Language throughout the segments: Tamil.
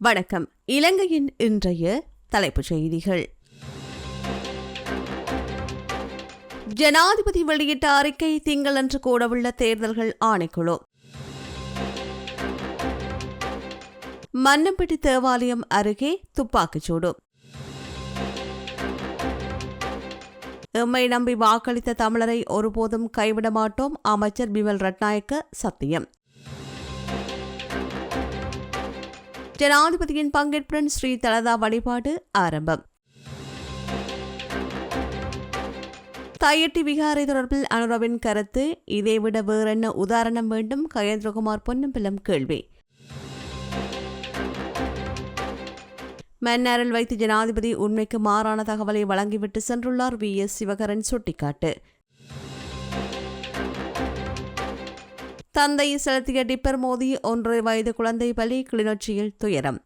வணக்கம். இலங்கையின் இன்றைய தலைப்புச் செய்திகள். ஜனாதிபதி வெளியிட்ட அறிக்கை திங்களன்று கூடவுள்ள தேர்தல்கள் ஆணைக்குழு. மன்னம்பட்டி தேவாலயம் அருகே துப்பாக்கிச்சூடு எம்மை நம்பி வாக்களித்த தமிழரை ஒருபோதும் கைவிட மாட்டோம் அமைச்சர் பிமல் ரட்நாயக்க சத்தியம். ஜனாதிபதியின் பங்கேற்புடன் ஸ்ரீ தலதா வழிபாடு ஆரம்பம். தையட்டி விகாரை தொடர்பில் அனுரவின் கருத்து இதைவிட வேறென்ன உதாரணம் வேண்டும்? கயேந்திரகுமார் பொன்னம்பலம் கேள்வி. மன்னாரில் வைத்து ஜனாதிபதி உண்மைக்கு மாறான தகவலை வழங்கிவிட்டு சென்றுள்ளார் வி. எஸ். சிவகரன் சுட்டிக்காட்டு. தந்தை செலுத்திய டிப்பர் மோதி ஒன்றரை வயது குழந்தை பலி கிளிநொச்சியில் துயரம்.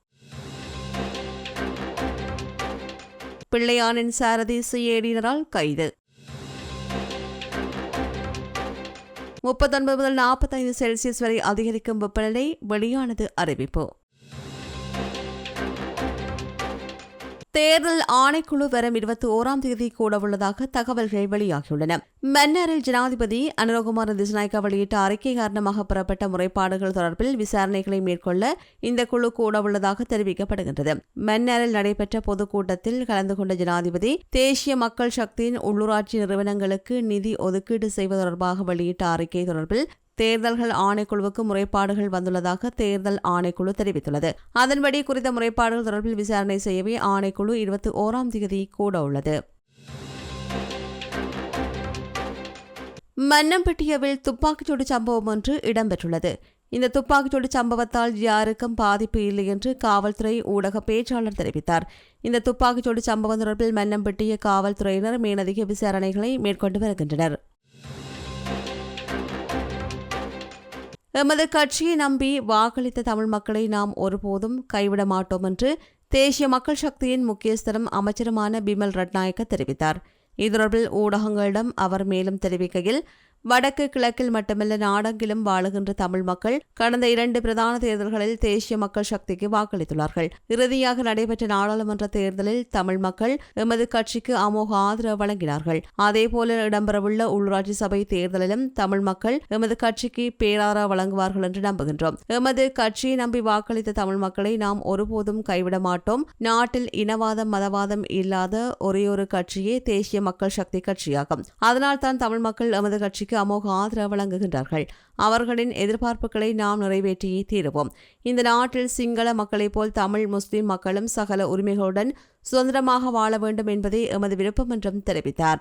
பிள்ளையானின் சாரதி சிஏடியினரால் கைது. முப்பத்தொன்பது முதல் நாற்பத்தைந்து செல்சியஸ் வரை அதிகரிக்கும் வெப்பநிலை வெளியானது அறிவிப்பு. தேர்தல் ஆணைக்குழு வரும் இருபத்தி ஓராம் தேதி கூட உள்ளதாக தகவல்கள் வெளியாகியுள்ளன. மன்னாரில் ஜனாதிபதி அனுரகுமார் திஸ்நாயக்கா வெளியிட்ட அறிக்கை காரணமாக பெறப்பட்ட முறைப்பாடுகள் தொடர்பில் விசாரணைகளை மேற்கொள்ள இந்த குழு கூட உள்ளதாக தெரிவிக்கப்படுகின்றது. மன்னாரில் நடைபெற்ற பொதுக்கூட்டத்தில் கலந்து கொண்ட ஜனாதிபதி தேசிய மக்கள் சக்தியின் உள்ளூராட்சி நிறுவனங்களுக்கு நிதி ஒதுக்கீடு செய்வது தொடர்பாக வெளியிட்ட அறிக்கை தொடர்பில் தேர்தல்கள் ஆணைக்குழுவுக்கு முறைப்பாடுகள் வந்துள்ளதாக தேர்தல் ஆணைக்குழு தெரிவித்துள்ளது. அதன்படி குறித்த முறைப்பாடுகள் தொடர்பில் விசாரணை செய்யவே ஆணைக்குழு இருபத்தி ஓராம் தேதி கூட உள்ளது. மன்னம்பட்டியவில் துப்பாக்கிச்சூடு சம்பவம் ஒன்று இடம்பெற்றுள்ளது. இந்த துப்பாக்கிச்சூடு சம்பவத்தால் யாருக்கும் பாதிப்பு இல்லை என்று காவல்துறை ஊடக பேச்சாளர் தெரிவித்தார். இந்த துப்பாக்கிச்சூடு சம்பவம் தொடர்பில் மன்னம்பட்டிய காவல்துறையினர் மேலதிக விசாரணைகளை மேற்கொண்டு வருகின்றனர். எமது கட்சியை நம்பி வாக்களித்த தமிழ் மக்களை நாம் ஒருபோதும் கைவிட மாட்டோம் என்று தேசிய மக்கள் சக்தியின் முக்கியஸ்தரும் அமைச்சருமான பிமல் ரட்நாயக்க தெரிவித்தார். இது தொடர்பில் ஊடகங்களிடம் அவர் மேலும் தெரிவிக்கையில் வடக்கு கிழக்கில் மட்டுமல்ல நாடெங்கிலும் வாழுகின்ற தமிழ் மக்கள் கடந்த இரண்டு பிரதான தேர்தல்களில் தேசிய மக்கள் சக்திக்கு வாக்களித்துள்ளார்கள். இறுதியாக நடைபெற்ற நாடாளுமன்ற தேர்தலில் தமிழ் மக்கள் எமது கட்சிக்கு அமோக ஆதரவு வழங்கினார்கள். அதேபோல இடம்பெறவுள்ள உள்ளூராட்சி சபை தேர்தலிலும் தமிழ் மக்கள் எமது கட்சிக்கு பேராதரவு வழங்குவார்கள் என்று நம்புகின்றோம். எமது கட்சியை நம்பி வாக்களித்த தமிழ் மக்களை நாம் ஒருபோதும் கைவிட மாட்டோம். நாட்டில் இனவாதம் மதவாதம் இல்லாத ஒரே ஒரு கட்சியே தேசிய மக்கள் சக்தி கட்சியாகும். அதனால் தான் தமிழ் மக்கள் எமது கட்சிக்கு கட்சிக்கு அமோக ஆதரவு வழங்குகின்றார்கள். அவர்களின் எதிர்பார்ப்புகளை நாம் நிறைவேற்றியே தீருவோம். இந்த நாட்டில் சிங்கள மக்களைப் போல் தமிழ் முஸ்லிம் மக்களும் சகல உரிமைகளுடன் சுதந்திரமாக வாழ வேண்டும் என்பதே எமது விருப்பம் என்றும் தெரிவித்தார்.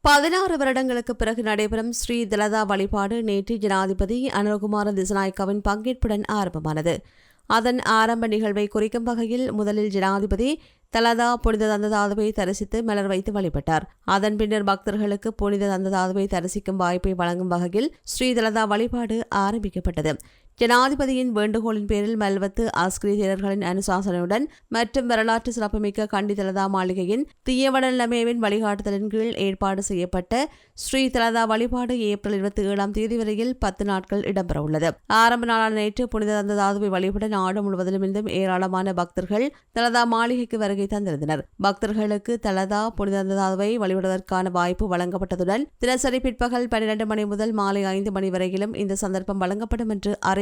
பதினாறு வருடங்களுக்கு பிறகு நடைபெறும் ஸ்ரீ தலதா வழிபாடு நேற்று ஜனாதிபதி அனுகுமார திசநாயக்காவின் பங்கேற்புடன் ஆரம்பமானது. அதன் ஆரம்ப நிகழ்வை குறிக்கும் வகையில் முதலில் ஜனாதிபதி தலதா புனித தந்ததாதுவை தரிசித்து மலர் வைத்து வழிபட்டார். அதன் பின்னர் பக்தர்களுக்கு புனித தந்ததாதுவை தரிசிக்கும் வாய்ப்பை வழங்கும் வகையில் ஸ்ரீதலதா வழிபாடு ஆரம்பிக்கப்பட்டது. ஜனாதிபதியின் வேண்டுகோளின் பேரில் மல்வத்து ஆஸ்கிரியர்களுடன் அனுசாசனையுடன் மற்றும் வரலாற்று சிறப்புமிக்க கண்டி தலதா மாளிகையின் தீயவடல் லமேவின் வழிகாட்டுதலின் கீழ் ஏற்பாடு செய்யப்பட்ட ஸ்ரீ தலதா வழிபாடு ஏப்ரல் இருபத்தி ஏழாம் தேதி வரையில் பத்து நாட்கள் இடம்பெறவுள்ளது. ஆரம்ப நாளான நேற்று புனித தந்ததாதுவை வழிபட நாடு முழுவதிலும் இருந்தும் ஏராளமான பக்தர்கள் தலதா மாளிகைக்கு வருகை தந்திருந்தனர். பக்தர்களுக்கு தலதா புனித தந்ததாதுவை வழிபடுவதற்கான வாய்ப்பு வழங்கப்பட்டதுடன் தினசரி பிற்பகல் பன்னிரண்டு மணி முதல் மாலை ஐந்து மணி வரையிலும் இந்த சந்தர்ப்பம் வழங்கப்படும் என்று அறி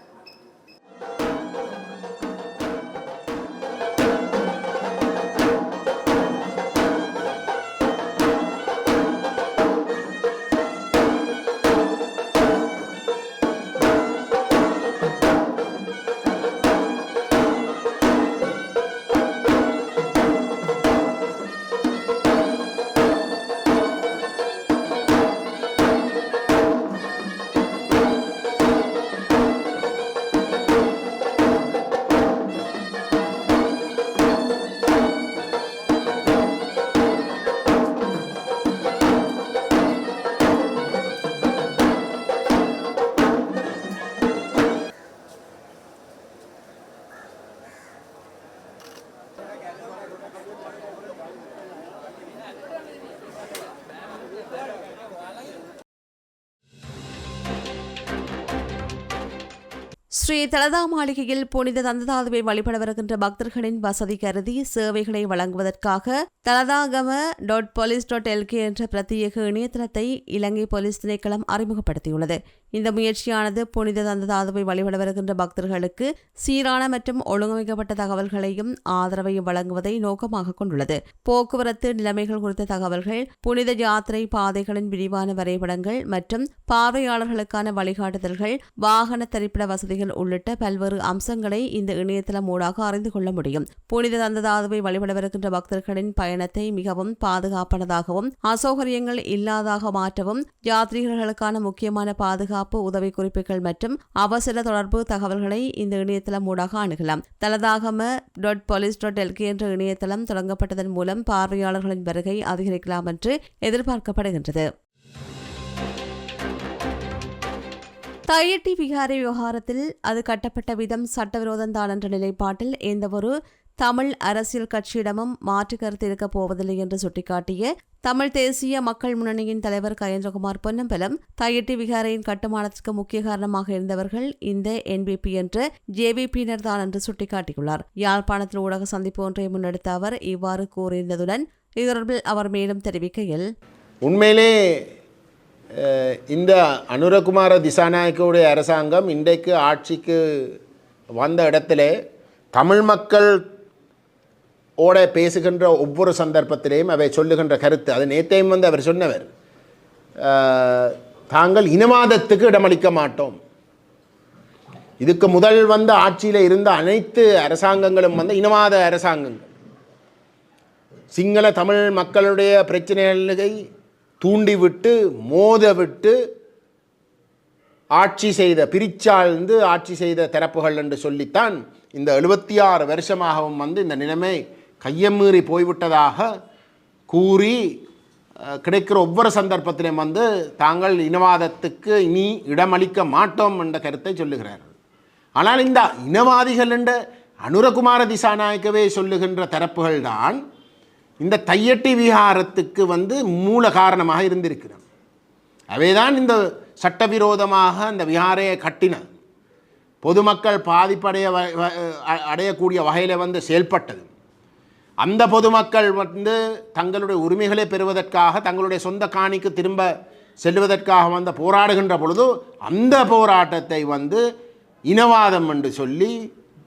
Thank you. ஸ்ரீ தலதா மாளிகையில் புனித தந்ததாதுவை வழிபட வருகின்ற பக்தர்களின் வசதி கருதி சேவைகளை வழங்குவதற்காக Daladagama dot police dot LK என்ற பிரத்யேக இணையதளத்தை இலங்கை போலீஸ் திணைக்களம் அறிமுகப்படுத்தியுள்ளது. இந்த முயற்சியானது புனித தந்ததாதுவை வழிபட வருகின்ற பக்தர்களுக்கு சீரான மற்றும் ஒழுங்கமைக்கப்பட்ட தகவல்களையும் ஆதரவையும் வழங்குவதை நோக்கமாக கொண்டுள்ளது. போக்குவரத்து நிலைமைகள் குறித்த தகவல்கள் புனித யாத்திரை பாதைகளின் விரிவான வரைபடங்கள் மற்றும் பார்வையாளர்களுக்கான வழிகாட்டுதல்கள் வாகன திரைப்பட வசதிகள் உள்ளிட்ட பல்வேறு அம்சங்களை இந்த இணையதளம் ஊடாக அறிந்து கொள்ள முடியும். புனித தந்ததாதுவை வழிபடவிருக்கின்ற பக்தர்களின் பயணத்தை மிகவும் பாதுகாப்பானதாகவும் அசௌகரியங்கள் இல்லாதாக மாற்றவும் யாத்ரீகர்களுக்கான முக்கியமான பாதுகாப்பு உதவி குறிப்புகள் மற்றும் அவசர தொடர்பு தகவல்களை இந்த இணையதளம் ஊடாக அணுகலாம். தலதாகம டாட் போலீஸ் டாட் எல்கே என்ற இணையதளம் தொடங்கப்பட்டதன் மூலம் பார்வையாளர்களின் வருகை அதிகரிக்கலாம் என்று எதிர்பார்க்கப்படுகின்றது. தையட்டி விகாரை விவகாரத்தில் அது கட்டப்பட்ட விதம் சட்டவிரோதம்தான் என்ற நிலைப்பாட்டில் எந்தவொரு தமிழ் அரசியல் கட்சியிடமும் மாற்று கருத்து இருக்கப் போவதில்லை என்று சுட்டிக்காட்டிய தமிழ் தேசிய மக்கள் முன்னணியின் தலைவர் கயேந்திரகுமார் பொன்னம்பலம் தையட்டி விகாரையின் கட்டுமானத்திற்கு முக்கிய காரணமாக இருந்தவர்கள் இந்த என்பிபி என்ற ஜேவிபியினர் தான் என்று சுட்டிக்காட்டியுள்ளார். யாழ்ப்பாணத்தில் ஊடக சந்திப்பு ஒன்றை முன்னெடுத்த அவர் இவ்வாறு கூறியிருந்ததுடன் இது தொடர்பில் அவர் மேலும் தெரிவிக்கையில் உண்மையிலே இந்த அனுரகுமார திசாநாயக்கவுடைய அரசாங்கம் இன்றைக்கு ஆட்சிக்கு வந்த இடத்துல தமிழ் மக்கள் ஓட பேசுகின்ற ஒவ்வொரு சந்தர்ப்பத்திலேயும் அவை சொல்லுகின்ற கருத்து. அது நேத்தையும் வந்து அவர் சொன்னவர். தாங்கள் இனவாதத்துக்கு இடமளிக்க மாட்டோம். இதுக்கு முதல் வந்த ஆட்சியில் இருந்த அனைத்து அரசாங்கங்களும் வந்து இனவாத அரசாங்கங்கள். சிங்கள தமிழ் மக்களுடைய பிரச்சனைகளை தூண்டிவிட்டு மோதவிட்டு ஆட்சி செய்த பிரிச்சாழ்ந்து ஆட்சி செய்த திறப்புகள் என்று சொல்லித்தான் இந்த எழுபத்தி ஆறு வருஷமாகவும் வந்து இந்த நிலைமை கையமீறி போய்விட்டதாக கூறி கிடைக்கிற ஒவ்வொரு சந்தர்ப்பத்திலும் வந்து தாங்கள் இனவாதத்துக்கு இனி இடமளிக்க மாட்டோம் என்ற கருத்தை சொல்லுகிறார்கள். ஆனால் இந்த இனவாதிகள் என்ற அனுரகுமார திசாநாயக்கவே சொல்லுகின்ற தரப்புகள் தான் இந்த தையட்டி விஹாரத்துக்கு வந்து மூல காரணமாக இருந்திருக்கிறது. அவைதான் இந்த சட்டவிரோதமாக அந்த விஹாரையை கட்டினது பொதுமக்கள் பாதிப்படைய வ- அடையக்கூடிய வகையில் வந்து செயல்பட்டது. அந்த பொதுமக்கள் வந்து தங்களுடைய உரிமைகளை பெறுவதற்காக தங்களுடைய சொந்த காணிக்கு திரும்ப செல்வதற்காக வந்து போராடுகின்ற பொழுது அந்த போராட்டத்தை வந்து இனவாதம் என்று சொல்லி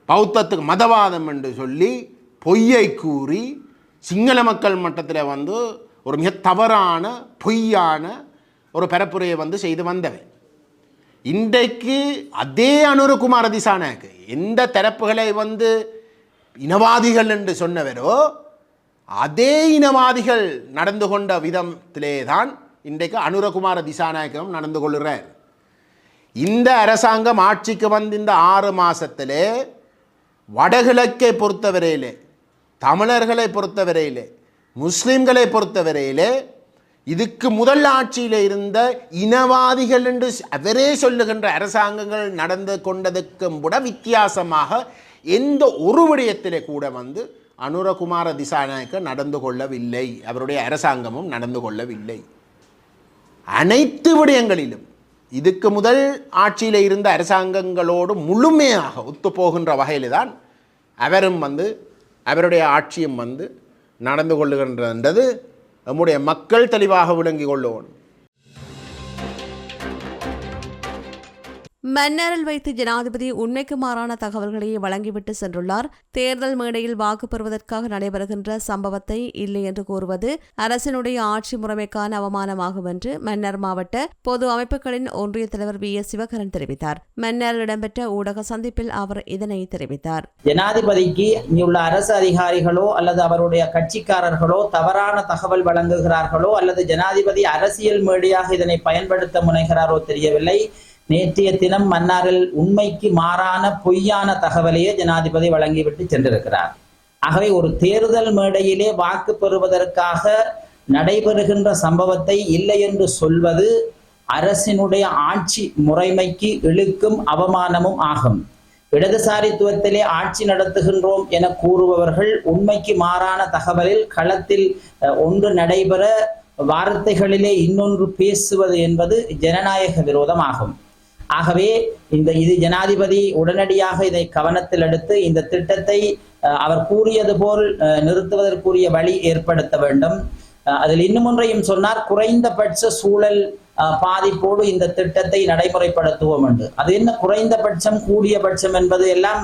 பௌத்தத்துக்கு மதவாதம் என்று சொல்லி பொய்யை கூறி சிங்கள மக்கள் மட்டத்தில் வந்து ஒரு மிக தவறான பொய்யான ஒரு பரப்புரையை வந்து செய்து வந்தவை. இன்றைக்கு அதே அனுரகுமார திசாநாயக்கு எந்த தரப்புகளை வந்து இனவாதிகள் என்று சொன்னவரோ அதே இனவாதிகள் நடந்து கொண்ட விதத்திலே தான் இன்றைக்கு அனுரகுமார திசாநாயகம் நடந்து கொள்கிறார். இந்த அரசாங்கம் ஆட்சிக்கு வந்து இந்த ஆறு மாதத்திலே வடகிழக்கை பொறுத்தவரையிலே தமிழர்களை பொறுத்தவரையிலே முஸ்லீம்களை பொறுத்தவரையிலே இதுக்கு முதல் ஆட்சியில் இருந்த இனவாதிகள் என்று அவரே சொல்லுகின்ற அரசாங்கங்கள் நடந்து கொண்டதுக்கும் கூட வித்தியாசமாக எந்த ஒரு விடயத்திலே கூட வந்து அனுரகுமார திசாநாயக்க நடந்து கொள்ளவில்லை. அவருடைய அரசாங்கமும் நடந்து கொள்ளவில்லை. அனைத்து விடயங்களிலும் இதுக்கு முதல் ஆட்சியில் இருந்த அரசாங்கங்களோடு முழுமையாக ஒத்துப்போகின்ற வகையில் தான் அவரும் வந்து அவருடைய ஆட்சியும் வந்து நடந்து கொள்ளுகின்றது நம்முடைய மக்கள் தெளிவாக விளங்கி கொள்ளுவோம். மன்னரில் வைத்து ஜனாதிபதி உண்மைக்கு மாறான தகவல்களையே வழங்கிவிட்டு சென்றுள்ளார். தேர்தல் மேடையில் வாக்கு பெறுவதற்காக நடைபெறுகின்ற சம்பவத்தை இல்லை என்று கூறுவது அரசினுடைய ஆட்சி முறைமைக்கான அவமானமாகும் என்று மன்னர் மாவட்ட பொது அமைப்புகளின் ஒன்றிய தலைவர் வி. எஸ். சிவகரன் தெரிவித்தார். மன்னரில் இடம்பெற்ற ஊடக சந்திப்பில் அவர் இதனை தெரிவித்தார். ஜனாதிபதிக்கு இங்குள்ள அரசு அதிகாரிகளோ அல்லது அவருடைய கட்சிக்காரர்களோ தவறான தகவல் வழங்குகிறார்களோ அல்லது ஜனாதிபதி அரசியல் மேடையாக இதனை பயன்படுத்த முனைகிறாரோ தெரியவில்லை. நேற்றைய தினம் மன்னாரில் உண்மைக்கு மாறான பொய்யான தகவலையே ஜனாதிபதி வழங்கிவிட்டு சென்றிருக்கிறார். ஆகவே ஒரு தேர்தல் மேடையிலே வாக்கு பெறுவதற்காக நடைபெறுகின்ற சம்பவத்தை இல்லை என்று சொல்வது அரசினுடைய ஆட்சி முறைமைக்கு இழுக்கும் அவமானமும் ஆகும். இடதுசாரித்துவத்திலே ஆட்சி நடத்துகின்றோம் என கூறுபவர்கள் உண்மைக்கு மாறான தகவலில் களத்தில் ஒன்று நடைபெற வார்த்தைகளிலே இன்னொன்று பேசுவது என்பது ஜனநாயக விரோதமாகும். ஆகவே இந்த இது ஜனாதிபதி உடனடியாக இதை கவனத்தில் எடுத்து இந்த திட்டத்தை அஹ், அவர் கூறியது போல் அஹ், நிறுத்துவதற்குரிய வழி ஏற்படுத்த வேண்டும். அதில் இன்னும் ஒன்றையும் சொன்னார் குறைந்தபட்ச சூழல் பாதிப்போடு இந்த திட்டத்தை நடைமுறைப்படுத்துவோம் என்று. அது என்ன குறைந்தபட்சம் கூடிய பட்சம் என்பது எல்லாம்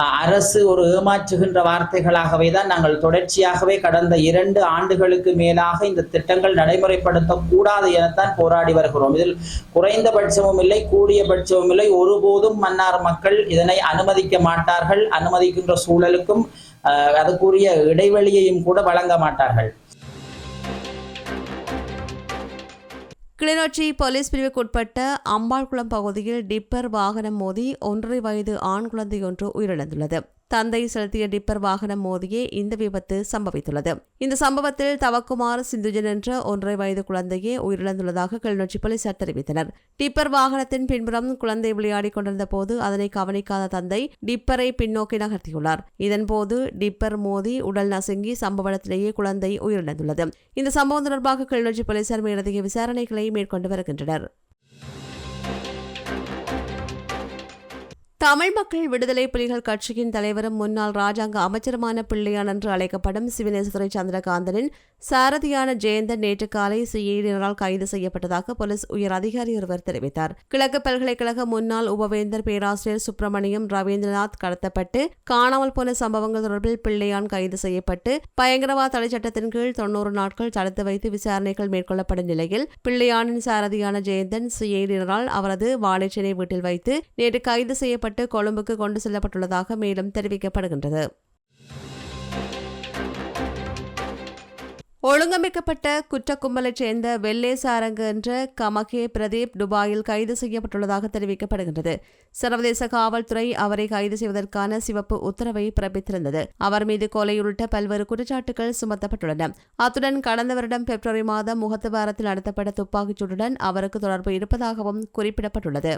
அஹ், அரசு ஒரு ஏமாற்றுகின்ற வார்த்தைகளாகவே தான் நாங்கள் தொடர்ச்சியாகவே கடந்த இரண்டு ஆண்டுகளுக்கு மேலாக இந்த திட்டங்கள் நடைமுறைப்படுத்தக்கூடாது எனத்தான் போராடி வருகிறோம். இதில் குறைந்தபட்சமும் இல்லை கூடிய பட்சமும் இல்லை. ஒருபோதும் மன்னார் மக்கள் இதனை அனுமதிக்க மாட்டார்கள். அனுமதிக்கின்ற சூழலுக்கும் அஹ், அதுக்குரிய இடைவெளியையும் கூட வழங்க மாட்டார்கள். கிளிநொச்சி போலீஸ் பிரிவுக்குட்பட்ட அம்பாள்குளம் பகுதியில் டிப்பர் வாகனம் மோதி ஒன்றரை வயது ஆண் குழந்தையொன்று உயிரிழந்துள்ளது. தந்தை செலுத்திய டிப்பர் வாகனம் மோதியே இந்த விபத்து சம்பவித்துள்ளது. இந்த சம்பவத்தில் தவக்குமார் சிந்துஜன் என்ற ஒன்றரை வயது குழந்தையே உயிரிழந்துள்ளதாக கிளிநொச்சி போலீசார் தெரிவித்தனர். டிப்பர் வாகனத்தின் பின்புறம் குழந்தை விளையாடிக் கொண்டிருந்த போது அதனை கவனிக்காத தந்தை டிப்பரை பின்னோக்கி நகர்த்தியுள்ளார். இதன்போது டிப்பர் மோதி உடல் நசுங்கி சம்பவ இடத்திலேயே குழந்தை உயிரிழந்துள்ளது. இந்த சம்பவம் தொடர்பாக கிளிநொச்சி போலீசார் மேலதிக விசாரணைகளை மேற்கொண்டு வருகின்றனர். தமிழ் மக்கள் விடுதலை புலிகள் கட்சியின் தலைவரும் முன்னாள் ராஜாங்க அமைச்சருமான பிள்ளையான் என்று அழைக்கப்படும் சிவனேஸ்வரி சந்திரகாந்தனின் சாரதியான ஜெயந்தன் நேற்று காலை சிஐடியினரால் கைது செய்யப்பட்டதாக போலீஸ் உயர் அதிகாரி ஒருவர் தெரிவித்தார். கிழக்கு பல்கலைக்கழக முன்னாள் உபவேந்தர் பேராசிரியர் சுப்பிரமணியம் ரவீந்திரநாத் கடத்தப்பட்டு காணாமல் போன சம்பவங்கள் தொடர்பில் பிள்ளையான் கைது செய்யப்பட்டு பயங்கரவாத தடை சட்டத்தின் கீழ் தொன்னூறு நாட்கள் தடுத்து வைத்து விசாரணைகள் மேற்கொள்ளப்படும் நிலையில் பிள்ளையானின் சாரதியான ஜெயந்தன் சிஐடியினரால் அவரது வாழைச்சேனை வீட்டில் வைத்து நேற்று கைது செய்யப்பட்டு கொழும்புக்கு கொண்டு செல்லப்பட்டுள்ளதாக மேலும் தெரிவிக்கப்படுகின்றது. ஒழுங்கமைக்கப்பட்ட குற்ற கும்பலைச் சேர்ந்த வெள்ளே சாரங்கு என்ற கமகே பிரதீப் துபாயில் கைது செய்யப்பட்டுள்ளதாக தெரிவிக்கப்படுகின்றது. சர்வதேச காவல்துறை அவரை கைது செய்வதற்கான சிவப்பு உத்தரவை பிறப்பித்திருந்தது. அவர் மீது கொலை உள்ளிட்ட பல்வேறு குற்றச்சாட்டுகள் சுமத்தப்பட்டுள்ளன. அத்துடன் கடந்த வருடம் பிப்ரவரி மாதம் முகத்துவாரத்தில் நடத்தப்பட்ட துப்பாக்கிச்சூட்டுடன் அவருக்கு தொடர்பு இருப்பதாகவும் குறிப்பிடப்பட்டுள்ளது.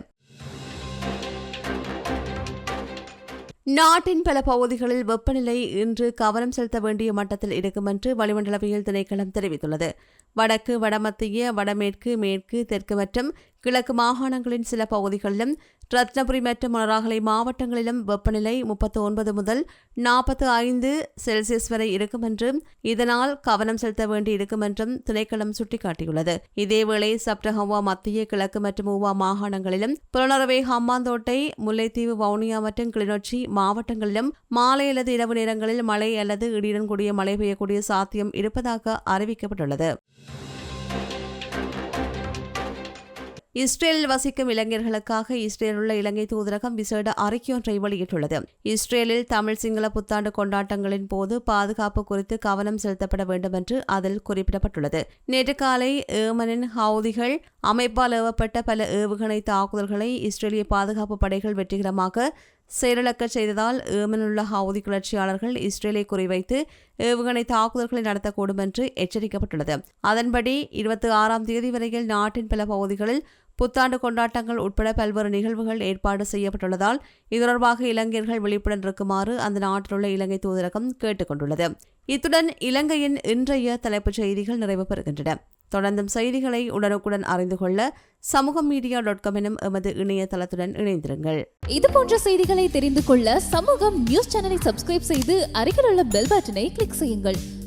நாட்டின் பல பகுதிகளில் வெப்பநிலை இன்று கவனம் செலுத்த வேண்டிய மட்டத்தில் இருக்கும் என்று வளிமண்டலவியல் திணைக்களம் தெரிவித்துள்ளது. வடக்கு வடமத்திய வடமேற்கு மேற்கு தெற்கு மற்றும் கிழக்கு மாகாணங்களின் சில பகுதிகளிலும் ரத்னபுரி மற்றும் மொனராகலை மாவட்டங்களிலும் வெப்பநிலை முப்பத்து ஒன்பது முதல் நாற்பத்து ஐந்து செல்சியஸ் வரை இருக்கும் என்றும் இதனால் கவனம் செலுத்த வேண்டி இருக்கும் என்றும் திணைக்களம் சுட்டிக்காட்டியுள்ளது. இதேவேளை சப்டஹவா மத்திய கிழக்கு மற்றும் ஊவா மாகாணங்களிலும் புலனரவை ஹம்பாந்தோட்டை முல்லைத்தீவு வவுனியா மற்றும் கிளிநொச்சி மாவட்டங்களிலும் மாலை அல்லது இரவு நேரங்களில் மழை அல்லது இடியுடன் கூடிய மழை பெய்யக்கூடிய சாத்தியம் இருப்பதாக அறிவிக்கப்பட்டுள்ளது. இஸ்ரேலில் வசிக்கும் இளைஞர்களுக்காக இஸ்ரேலில் உள்ள இலங்கை தூதரகம் விசேட அறிக்கையொன்றை வெளியிட்டுள்ளது. இஸ்ரேலில் தமிழ் சிங்கள புத்தாண்டு கொண்டாட்டங்களின் போது பாதுகாப்பு குறித்து கவனம் செலுத்தப்பட வேண்டும் என்று அதில் குறிப்பிடப்பட்டுள்ளது. நேற்று காலை ஏமனின் ஹவுதிகள் அமைப்பால் ஏவப்பட்ட பல ஏவுகணை தாக்குதல்களை இஸ்ரேலிய பாதுகாப்பு படைகள் வெற்றிகரமாக செயலிழக்க செய்ததால் ஏமனுள்ள ஹவுதி கிளர்ச்சியாளர்கள் இஸ்ரேலை குறிவைத்து ஏவுகணை தாக்குதல்களை நடத்தக்கூடும் என்று எச்சரிக்கப்பட்டுள்ளது. அதன்படி இருபத்தி ஆறாம் தேதி வரையில் நாட்டின் பல பகுதிகளில் புத்தாண்டு கொண்டாட்டங்கள் உட்பட பல்வேறு நிகழ்வுகள் ஏற்பாடு செய்யப்பட்டுள்ளதால் இது தொடர்பாக இளைஞர்கள் விழிப்புடன் இருக்குமாறு அந்த நாட்டிலுள்ள இலங்கை தூதரகம் கேட்டுக் கொண்டுள்ளது இத்துடன் இலங்கையின் இன்றைய தலைப்புச் செய்திகள் நிறைவு பெறுகின்றன. தொடர்ந்தும் செய்திகளை உடனுக்குடன் அறிந்து கொள்ள சமூக மீடியா டாட் காம் எனும் எமது இணையதளத்துடன் இணைந்திருங்கள். இது போன்ற செய்திகளை தெரிந்து கொள்ள சமூகம் நியூஸ் சேனலை சப்ஸ்கிரைப் செய்து அருகில் உள்ள பெல் பட்டனை கிளிக் செய்யுங்கள்.